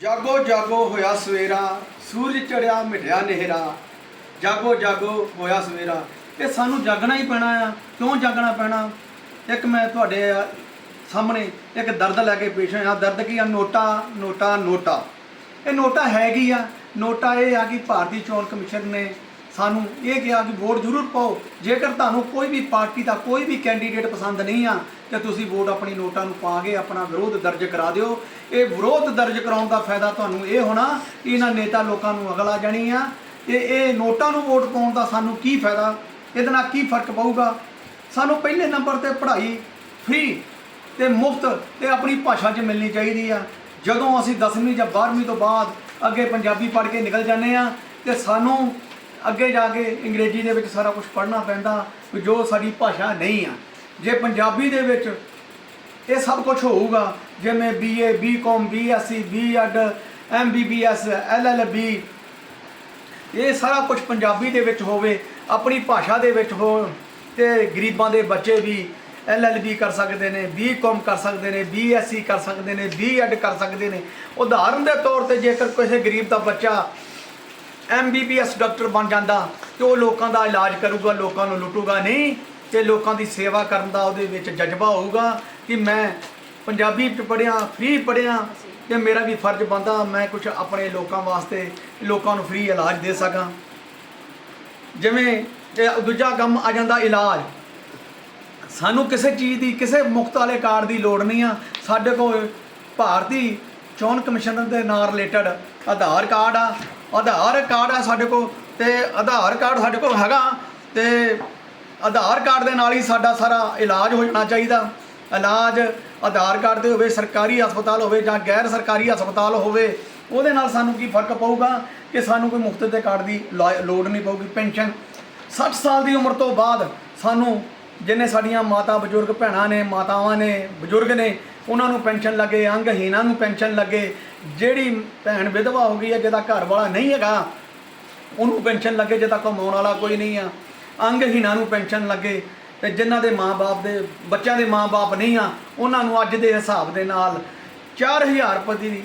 ਜਾਗੋ ਜਾਗੋ ਹੋਇਆ ਸਵੇਰਾ, ਸੂਰਜ ਚੜਿਆ, ਮਿਟਿਆ ਨਹਿਰਾ। ਜਾਗੋ ਜਾਗੋ ਹੋਇਆ ਸਵੇਰਾ। ਇਹ ਸਾਨੂੰ ਜਾਗਣਾ ਹੀ ਪੈਣਾ ਆ। ਕਿਉਂ ਜਾਗਣਾ ਪੈਣਾ? ਇੱਕ ਮੈਂ ਤੁਹਾਡੇ ਸਾਹਮਣੇ ਇੱਕ ਦਰਦ ਲੈ ਕੇ ਪੇਸ਼ ਹੋਇਆ। ਦਰਦ ਕੀ ਆ? ਨੋਟਾ ਨੋਟਾ ਨੋਟਾ। ਇਹ ਨੋਟਾ ਹੈਗੀ ਆ? ਨੋਟਾ ਇਹ ਆ ਕਿ ਭਾਰਤੀ ਚੋਣ ਕਮਿਸ਼ਨ ਨੇ ਸਾਨੂੰ ਇਹ ਕਿਹਾ ਕਿ ਵੋਟ ਜ਼ਰੂਰ ਪਾਓ। ਜੇਕਰ ਤੁਹਾਨੂੰ ਕੋਈ ਵੀ ਪਾਰਟੀ ਦਾ ਕੋਈ ਵੀ ਕੈਂਡੀਡੇਟ ਪਸੰਦ ਨਹੀਂ ਆ, ਤੇ ਤੁਸੀਂ ਵੋਟ ਆਪਣੀ ਨੋਟਾਂ ਨੂੰ ਪਾ ਕੇ ਆਪਣਾ ਵਿਰੋਧ ਦਰਜ ਕਰਾ ਦਿਓ। ਇਹ ਵਿਰੋਧ ਦਰਜ ਕਰਾਉਣ ਦਾ ਫਾਇਦਾ ਤੁਹਾਨੂੰ ਇਹ ਹੋਣਾ ਕਿ ਇਹਨਾਂ ਨੇਤਾ ਲੋਕਾਂ ਨੂੰ ਅਗਲਾ ਜਾਣੀ ਆ, ਤੇ ਇਹ ਨੋਟਾਂ ਨੂੰ ਵੋਟ ਪਾਉਣ ਦਾ ਸਾਨੂੰ ਕੀ ਫਾਇਦਾ? ਇਹਦੇ ਨਾਲ ਕੀ ਫ਼ਰਕ ਪਊਗਾ? ਸਾਨੂੰ ਪਹਿਲੇ ਨੰਬਰ ਤੇ ਪੜ੍ਹਾਈ ਫ੍ਰੀ ਤੇ ਮੁਫਤ ਤੇ ਆਪਣੀ ਭਾਸ਼ਾ 'ਚ ਮਿਲਣੀ ਚਾਹੀਦੀ ਆ। ਜਦੋਂ ਅਸੀਂ 10ਵੀਂ ਜਾਂ 12ਵੀਂ ਤੋਂ ਬਾਅਦ ਅੱਗੇ ਪੰਜਾਬੀ ਪੜ੍ਹ ਕੇ ਨਿਕਲ ਜਾਂਦੇ ਆ, ਤੇ ਸਾਨੂੰ ਅੱਗੇ ਜਾ ਕੇ ਅੰਗਰੇਜ਼ੀ ਦੇ ਵਿੱਚ ਸਾਰਾ ਕੁਝ ਪੜ੍ਹਨਾ ਪੈਂਦਾ, ਵੀ ਜੋ ਸਾਡੀ ਭਾਸ਼ਾ ਨਹੀਂ ਆ। ਜੇ ਪੰਜਾਬੀ ਦੇ ਵਿੱਚ ਇਹ ਸਭ ਕੁਝ ਹੋਊਗਾ, ਜਿਵੇਂ BA BCom BSc BEd MBBS LLB ਇਹ ਸਾਰਾ ਕੁਝ ਪੰਜਾਬੀ ਦੇ ਵਿੱਚ ਹੋਵੇ, ਆਪਣੀ ਭਾਸ਼ਾ ਦੇ ਵਿੱਚ ਹੋ, ਤੇ ਗਰੀਬਾਂ ਦੇ ਬੱਚੇ ਵੀ ਐਲਐਲਬੀ ਕਰ ਸਕਦੇ ਨੇ ਬੀਕਾਮ ਕਰ ਸਕਦੇ ਨੇ ਬੀਐਸਸੀ ਕਰ ਸਕਦੇ ਨੇ ਬੀਐਡ ਕਰ ਸਕਦੇ ਨੇ। ਉਦਾਹਰਨ ਦੇ ਤੌਰ ਤੇ ਜੇਕਰ ਕਿਸੇ ਗਰੀਬ ਦਾ ਬੱਚਾ ਐਮਬੀਬੀਐਸ ਡਾਕਟਰ ਬਣ ਜਾਂਦਾ ਤੇ ਉਹ ਲੋਕਾਂ ਦਾ ਇਲਾਜ ਕਰੂਗਾ, ਲੋਕਾਂ ਨੂੰ ਲੁੱਟੂਗਾ ਨਹੀਂ ਤੇ ਲੋਕਾਂ ਦੀ ਸੇਵਾ ਕਰਨ ਦਾ ਉਹਦੇ ਵਿੱਚ ਜਜ਼ਬਾ ਹੋਊਗਾ ਕਿ ਮੈਂ ਪੰਜਾਬੀ ਚ ਪੜਿਆ ਫ੍ਰੀ ਪੜਿਆ ਤੇ ਮੇਰਾ ਵੀ ਫਰਜ਼ ਬਣਦਾ ਮੈਂ ਕੁਝ ਆਪਣੇ ਲੋਕਾਂ ਵਾਸਤੇ, ਲੋਕਾਂ ਨੂੰ ਫ੍ਰੀ ਇਲਾਜ ਦੇ ਸਕਾਂ। ਜਿਵੇਂ ਦੂਜਾ ਕੰਮ ਆ ਜਾਂਦਾ ਇਲਾਜ। ਸਾਨੂੰ ਕਿਸੇ ਚੀਜ਼ ਦੀ, ਕਿਸੇ ਮੁਕਤ ਵਾਲੇ ਕਾਰਡ ਦੀ ਲੋੜ ਨਹੀਂ ਆ। ਸਾਡੇ ਕੋਲ ਭਾਰਤੀ ਚੋਣ ਕਮਿਸ਼ਨ ਦੇ ਨਾਲ ਰਿਲੇਟਡ ਆਧਾਰ ਕਾਰਡ ਆ, ਆਧਾਰ ਕਾਰਡ ਆ ਸਾਡੇ ਕੋਲ ਤੇ ਆਧਾਰ ਕਾਰਡ ਸਾਡੇ ਕੋਲ ਹੈਗਾ ਤੇ ਆਧਾਰ ਕਾਰਡ ਦੇ ਨਾਲ ਹੀ ਸਾਡਾ ਸਾਰਾ ਇਲਾਜ ਹੋ ਜਾਣਾ ਚਾਹੀਦਾ। ਇਲਾਜ ਆਧਾਰ ਕਾਰਡ 'ਤੇ ਹੋਵੇ, ਸਰਕਾਰੀ ਹਸਪਤਾਲ ਹੋਵੇ ਜਾਂ ਗੈਰ ਸਰਕਾਰੀ ਹਸਪਤਾਲ ਹੋਵੇ, ਉਹਦੇ ਨਾਲ ਸਾਨੂੰ ਕੀ ਫ਼ਰਕ ਪਊਗਾ ਕਿ ਸਾਨੂੰ ਕੋਈ ਮੁਫਤ ਦੇ ਕਾਰਡ ਦੀ ਲਾ- ਲੋੜ ਨਹੀਂ ਪਊਗੀ, ਪੈਨਸ਼ਨ। 60 ਸਾਲ ਦੀ ਉਮਰ ਤੋਂ ਬਾਅਦ ਸਾਨੂੰ ਜਿੰਨੇ ਸਾਡੀਆਂ ਮਾਤਾ ਬਜ਼ੁਰਗ ਭੈਣਾਂ ਨੇ, ਮਾਤਾਵਾਂ ਨੇ, ਬਜ਼ੁਰਗ ਨੇ ਉਹਨਾਂ ਨੂੰ ਪੈਨਸ਼ਨ ਲੱਗੇ, ਅੰਗਹੀਣਾਂ ਨੂੰ ਪੈਨਸ਼ਨ ਲੱਗੇ, ਜਿਹੜੀ ਭੈਣ ਵਿਧਵਾ ਹੋ ਗਈ ਹੈ, ਜਿਹਦਾ ਘਰ ਵਾਲਾ ਨਹੀਂ ਹੈਗਾ, ਉਹਨੂੰ ਪੈਨਸ਼ਨ ਲੱਗੇ ਜੇ ਕਮਾਉਣ ਵਾਲਾ ਕੋਈ ਨਹੀਂ ਆ। ਅੰਗਹੀਣਾਂ ਨੂੰ ਪੈਨਸ਼ਨ ਲੱਗੇ ਤੇ ਜਿਨ੍ਹਾਂ ਦੇ ਮਾਪੇ ਦੇ, ਬੱਚਿਆਂ ਦੇ ਮਾਪੇ ਨਹੀਂ ਆ, ਉਹਨਾਂ ਨੂੰ ਅੱਜ ਦੇ ਹਿਸਾਬ ਦੇ ਨਾਲ 4000 ਰੁਪਏ ਦੀ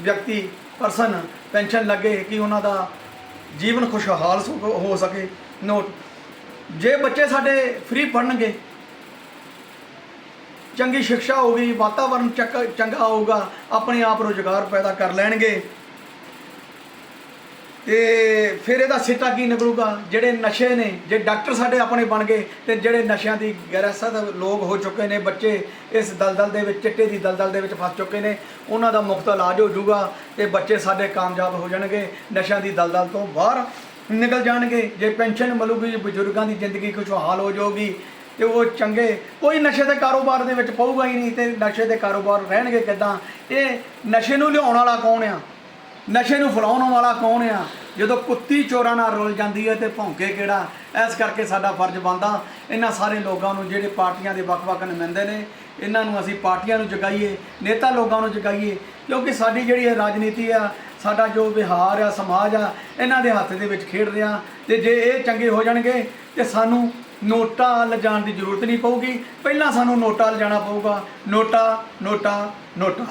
ਵਿਅਕਤੀ ਪਰਸਨ ਪੈਨਸ਼ਨ ਲੱਗੇ ਕਿ ਉਹਨਾਂ ਦਾ ਜੀਵਨ ਖੁਸ਼ਹਾਲ ਹੋ ਸਕੇ। ਨੋਟ ਜੇ ਬੱਚੇ ਸਾਡੇ ਫ੍ਰੀ ਪੜਨਗੇ ਚੰਗੀ ਸਿੱਖਿਆ ਹੋਊਗੀ ਵਾਤਾਵਰਣ ਚੰਗਾ ਹੋਊਗਾ, ਆਪਣੇ ਆਪ ਰੋਜ਼ਗਾਰ ਪੈਦਾ ਕਰ ਲੈਣਗੇ। ਤੇ ਫਿਰ ਇਹਦਾ ਸਿੱਟਾ ਕੀ ਨਿਕਲੂਗਾ? ਜਿਹੜੇ ਨਸ਼ੇ ਨੇ, ਜੇ ਡਾਕਟਰ ਸਾਡੇ ਆਪਣੇ ਬਣ ਗਏ, ਤੇ ਜਿਹੜੇ ਨਸ਼ਿਆਂ ਦੀ ਗੈਰਸਤ ਲੋਕ ਹੋ ਚੁੱਕੇ ਨੇ, ਬੱਚੇ ਇਸ ਦਲਦਲ ਦੇ ਵਿੱਚ, ਚਿੱਟੇ ਦੀ ਦਲਦਲ ਦੇ ਵਿੱਚ ਫਸ ਚੁੱਕੇ ਨੇ, ਉਹਨਾਂ ਦਾ ਮੁਫ਼ਤ ਇਲਾਜ ਹੋ ਜਾਊਗਾ ਤੇ ਬੱਚੇ ਸਾਡੇ ਕਾਮਯਾਬ ਹੋ ਜਾਣਗੇ, ਨਸ਼ਿਆਂ ਦੀ ਦਲਦਲ ਤੋਂ ਬਾਹਰ ਨਿਕਲ ਜਾਣਗੇ। ਜੇ ਪੈਨਸ਼ਨ ਮਿਲੂਗੀ, ਬਜ਼ੁਰਗਾਂ ਦੀ ਜ਼ਿੰਦਗੀ ਖੁਸ਼ਹਾਲ ਹੋ ਜਾਊਗੀ ਤੇ ਉਹ ਚੰਗੇ, ਕੋਈ ਨਸ਼ੇ ਦੇ ਕਾਰੋਬਾਰ ਦੇ ਵਿੱਚ ਪਊਗਾ ਹੀ ਨਹੀਂ ਤੇ ਨਸ਼ੇ ਦੇ ਕਾਰੋਬਾਰ ਰਹਿਣਗੇ ਕਿਦਾਂ? ਇਹ ਨਸ਼ੇ ਨੂੰ ਲਿਆਉਣ ਵਾਲਾ ਕੌਣ ਆ? ਨਸ਼ੇ ਨੂੰ ਫਲਾਉਣ ਵਾਲਾ ਕੌਣ ਆ? ਜਦੋਂ ਕੁੱਤੀ ਚੋਰਾਂ ਨਾਲ ਰੁਲ ਜਾਂਦੀ ਹੈ ਤੇ ਭੌਂਕੇ ਕਿਹੜਾ? ਇਸ ਕਰਕੇ ਸਾਡਾ ਫਰਜ਼ ਬਣਦਾ, ਇਹਨਾਂ ਸਾਰੇ ਲੋਕਾਂ ਨੂੰ ਜਿਹੜੇ ਪਾਰਟੀਆਂ ਦੇ ਵੱਖ-ਵੱਖ ਨੁਮਾਇੰਦੇ ਨੇ, ਇਹਨਾਂ ਨੂੰ ਅਸੀਂ ਪਾਰਟੀਆਂ ਨੂੰ ਜਗਾਈਏ, ਨੇਤਾ ਲੋਕਾਂ ਨੂੰ ਜਗਾਈਏ, ਕਿਉਂਕਿ ਸਾਡੀ ਜਿਹੜੀ ਰਾਜਨੀਤੀ ਆ ਸਾਡਾ ਜੋ ਵਿਹਾਰ ਆ, ਸਮਾਜ ਆ, ਇਹਨਾਂ ਦੇ ਹੱਥ ਦੇ ਵਿੱਚ ਖੇਡ ਰਿਹਾ ਤੇ ਜੇ ਇਹ ਚੰਗੇ ਹੋ ਜਾਣਗੇ ਤੇ ਸਾਨੂੰ ਨੋਟਾ ਲਿਜਾਣ ਦੀ ਜ਼ਰੂਰਤ ਨਹੀਂ ਪਊਗੀ। ਪਹਿਲਾਂ ਸਾਨੂੰ ਨੋਟਾ ਲਿਜਾਣਾ ਪਊਗਾ। ਨੋਟਾ ਨੋਟਾ ਨੋਟਾ।